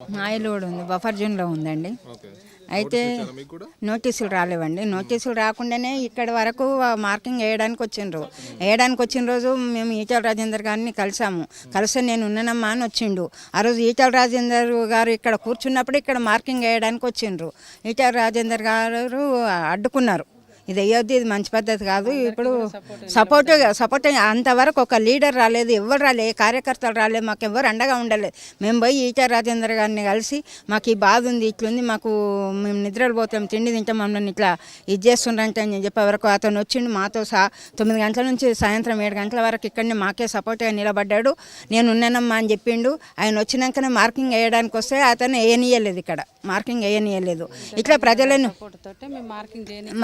మా ఇల్లు కూడా ఉంది బఫర్ జోన్లో ఉందండి. అయితే నోటీసులు రాలేవండి. నోటీసులు రాకుండానే ఇక్కడి వరకు మార్కింగ్ వేయడానికి వచ్చిండ్రు వేయడానికి వచ్చిన రోజు మేము ఈటల రాజేందర్ గారిని కలిసాము. కలిస్తే నేను ఉన్నానమ్మా అని వచ్చిండు. ఆ రోజు ఈటల రాజేందర్ గారు ఇక్కడ కూర్చున్నప్పుడు ఇక్కడ మార్కింగ్ వేయడానికి వచ్చిండ్రు. ఈటల రాజేందర్ గారు అడ్డుకున్నారు. ఇది అయ్యొద్దు ఇది మంచి పద్ధతి కాదు. ఇప్పుడు సపోర్ట్ సపోర్ట్ అంతవరకు ఒక లీడర్ రాలేదు ఎవరు రాలేదు కార్యకర్తలు రాలేదు మాకు ఎవరు అండగా ఉండలేదు. మేము పోయి ఈటల రాజేందర్ గారిని కలిసి మాకు ఈ బాధ ఉంది ఇట్లుంది మాకు మేము నిద్రలు పోతాం తిండి తింటాం మమ్మల్ని ఇట్లా ఇది చేస్తుండ్రంటే అని చెప్పే వరకు అతను వచ్చిండు మాతో సా తొమ్మిది గంటల నుంచి సాయంత్రం ఏడు గంటల వరకు ఇక్కడనే మాకే సపోర్ట్గా నిలబడ్డాడు. నేను ఉన్నానమ్మా అని చెప్పిండు. ఆయన వచ్చినాకనే మార్కింగ్ వేయడానికి వస్తే అతను వేయనీయలేదు ఇక్కడ. మార్కింగ్ వేయనీయలేదు. ఇట్లా ప్రజలను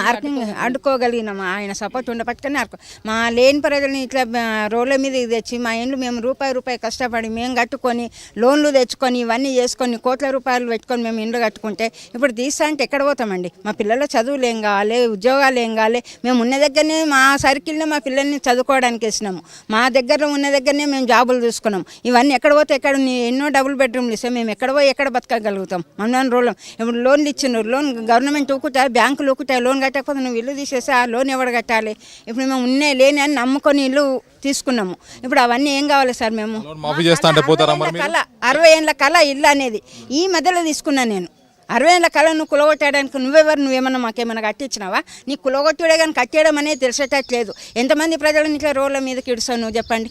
మార్కింగ్ అడ్డుకోగలిగినాం. ఆయన సపోర్ట్ ఉండపట్టుకొని అడుకో. మా లేని ప్రజల్ని ఇట్లా రోడ్ల మీద తెచ్చి మా ఇండ్లు మేము రూపాయి రూపాయి కష్టపడి మేము కట్టుకొని లోన్లు తెచ్చుకొని ఇవన్నీ చేసుకొని కోట్ల రూపాయలు పెట్టుకొని మేము ఇండ్లు కట్టుకుంటే ఇప్పుడు తీస్తా అంటే ఎక్కడ పోతామండి? మా పిల్లల చదువులు ఏం కావాలి? ఉద్యోగాలు ఏం కావాలి? మేము ఉన్న దగ్గరనే మా సర్కిల్నే మా పిల్లల్ని చదువుకోవడానికి వేసినాము. మా దగ్గర ఉన్న దగ్గరనే మేము జాబులు చూసుకున్నాం. ఇవన్నీ ఎక్కడ పోతే ఎక్కడ ఎన్నో డబుల్ బెడ్రూమ్లు ఇస్తే మేము ఎక్కడ పోయి ఎక్కడ బతకగలుగుతాం? మన రోలం ఇప్పుడు లోన్లు ఇచ్చినారు లోన్ గవర్నమెంట్ ఊకుతా బ్యాంకులు ఊకుతాయి లోన్ కట్టకపోతే నువ్వు ఇల్లు తీసేస్తే ఆ లోన్ ఎవడు కట్టాలి? ఇప్పుడు మేము ఉన్నే లేని అని నమ్ముకొని ఇల్లు తీసుకున్నాము. ఇప్పుడు అవన్నీ ఏం కావాలి సార్ మేము? కళ అరవై ఏళ్ళ కళ ఇల్లు అనేది. ఈ మధ్యలో తీసుకున్నా నేను. అరవై ఏళ్ళ కళ నువ్వు కులగొట్టడానికి నువ్వెవరు? నువ్వేమన్నా మాకేమన్నా కట్టించినావా? నీ కులగొట్టుడే కానీ కట్టేయడం అనేది తెలిసేటట్లేదు. ఎంతమంది ప్రజలను ఇట్లా రోడ్ల మీదకి ఇడుస్తావు నువ్వు చెప్పండి.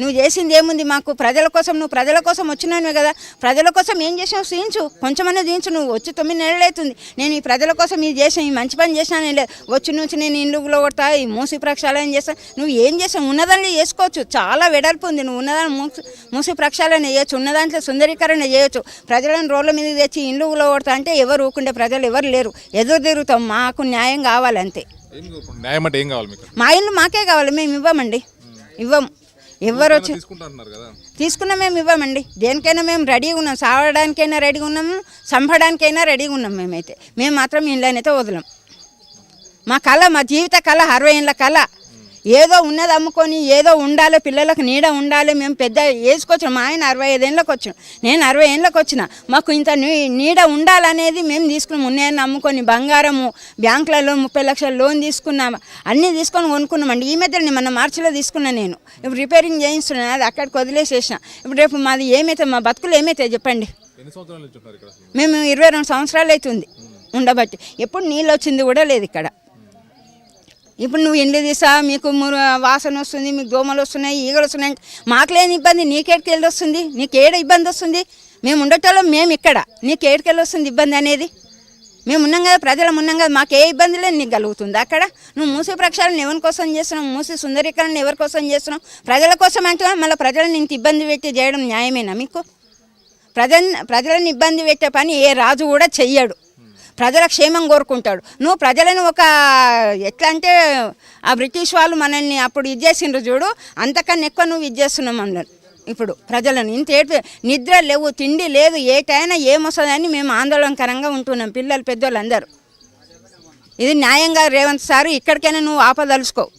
నువ్వు చేసింది ఏముంది మాకు? ప్రజల కోసం నువ్వు ప్రజల కోసం వచ్చినాను కదా. ప్రజల కోసం ఏం చేసావు సీయించు కొంచెమనే దించు నువ్వు వచ్చి తొమ్మిది నెలలు అవుతుంది. నేను ఈ ప్రజల కోసం ఇది చేసాను ఈ మంచి పని చేసినాను లేదు. వచ్చి నుంచి నేను ఇండ్లుగులో కొడతా ఈ మూసి ప్రక్షాళన చేస్తాను నువ్వు ఏం చేసావు? ఉన్నదాన్ని చేసుకోవచ్చు. చాలా వెడల్పు ఉంది. నువ్వు ఉన్నదాన్ని మూసి మూసి ప్రక్షాళన చేయొచ్చు. ఉన్నదాంట్లో సుందరీకరణ చేయొచ్చు. ప్రజలను రోడ్ల మీద తెచ్చి ఇండ్లుగులో కొడతా అంటే ఎవరు ఊకుండే ప్రజలు ఎవరు లేరు. ఎదురు తిరుగుతాం. మాకు న్యాయం కావాలి అంతే ఏం ఇప్పుడు న్యాయం అంటే ఏం కావాలి మీకు? మా ఇల్లు మాకే కావాలి. మేము ఇవ్వమండి. ఇవ్వం ఎవరు వచ్చి తీసుకున్న మేము ఇవ్వమండి. దేనికైనా మేము రెడీగా ఉన్నాం. సావడానికైనా రెడీగా ఉన్నాము చంపడానికైనా రెడీగా ఉన్నాం మేమైతే. మేము మాత్రం ఇండ్లనైతే వదలం. మా కళ మా జీవిత కళ అరవై ఏళ్ళ కళ. ఏదో ఉన్నది అమ్ముకొని ఏదో ఉండాలి పిల్లలకు నీడ ఉండాలి. మేము పెద్ద వేసుకొచ్చాం మా ఆయన అరవై ఐదేళ్ళకి వచ్చాం నేను అరవై ఏళ్ళకి వచ్చిన మాకు ఇంత నీడ ఉండాలనేది మేము తీసుకున్నాం. ఉన్నాయని అమ్ముకొని బంగారము బ్యాంకులలో ముప్పై లక్షల లోన్ తీసుకున్నాం. అన్నీ తీసుకొని కొనుక్కున్నామండి ఈ మధ్య మన మార్చిలో తీసుకున్నా నేను. ఇప్పుడు రిపేరింగ్ చేయిస్తున్నాను అది అక్కడికి వదిలేసేసిన. ఇప్పుడు రేపు మాది ఏమైతే మా బతుకులు ఏమైతే చెప్పండి? మేము ఇరవై రెండు సంవత్సరాలు అవుతుంది. ఉండబట్టి. ఎప్పుడు నీళ్ళు వచ్చింది కూడా లేదు ఇక్కడ. ఇప్పుడు నువ్వు ఇండ్లు తీసా మీకు మురు- వాసన వస్తుంది మీకు దోమలు వస్తున్నాయి ఈగలు వస్తున్నాయి మాకు లేని ఇబ్బంది నీకేడికి వెళ్ళి వస్తుంది నీకేడ ఇబ్బంది వస్తుంది? మేము ఉండేటోళ్ళం మేము ఇక్కడ. నీకేడికి వెళ్ళి వస్తుంది ఇబ్బంది అనేది? మేము ఉన్నాం కదా ప్రజలం ఉన్నాం కదా మాకు ఏ ఇబ్బంది లేదు నీకు కలుగుతుంది అక్కడ. నువ్వు మూసి ప్రక్షాళన ఎవరి కోసం చేస్తున్నావు? మూసి సుందరీకరణ ఎవరి కోసం చేస్తున్నావు? ప్రజల కోసం అంటున్నావు మళ్ళీ ప్రజలను ఇంత ఇబ్బంది పెట్టి చేయడం న్యాయమేనా మీకు? ప్రజ ప్రజలను ఇబ్బంది పెట్టే పని ఏ రాజు కూడా చెయ్యడు. ప్రజల క్షేమం కోరుకుంటాడు. నువ్వు ప్రజలను ఒక ఎట్లా అంటే ఆ బ్రిటిష్ వాళ్ళు మనల్ని అప్పుడు ఇది చేసిండ్రు చూడు అంతకన్నా ఎక్కువ నువ్వు ఇది చేస్తున్నావు మనల్ని ఇప్పుడు ప్రజలను ఇంత ఏడు నిద్ర లేవు తిండి లేదు ఏ టైనా ఏమొస్తుందని మేము ఆందోళనకరంగా ఉంటున్నాం పిల్లలు పెద్దోళ్ళు అందరూ. ఇది న్యాయంగా రేవంత్ సారు ఇక్కడికైనా నువ్వు ఆపదలుచుకో.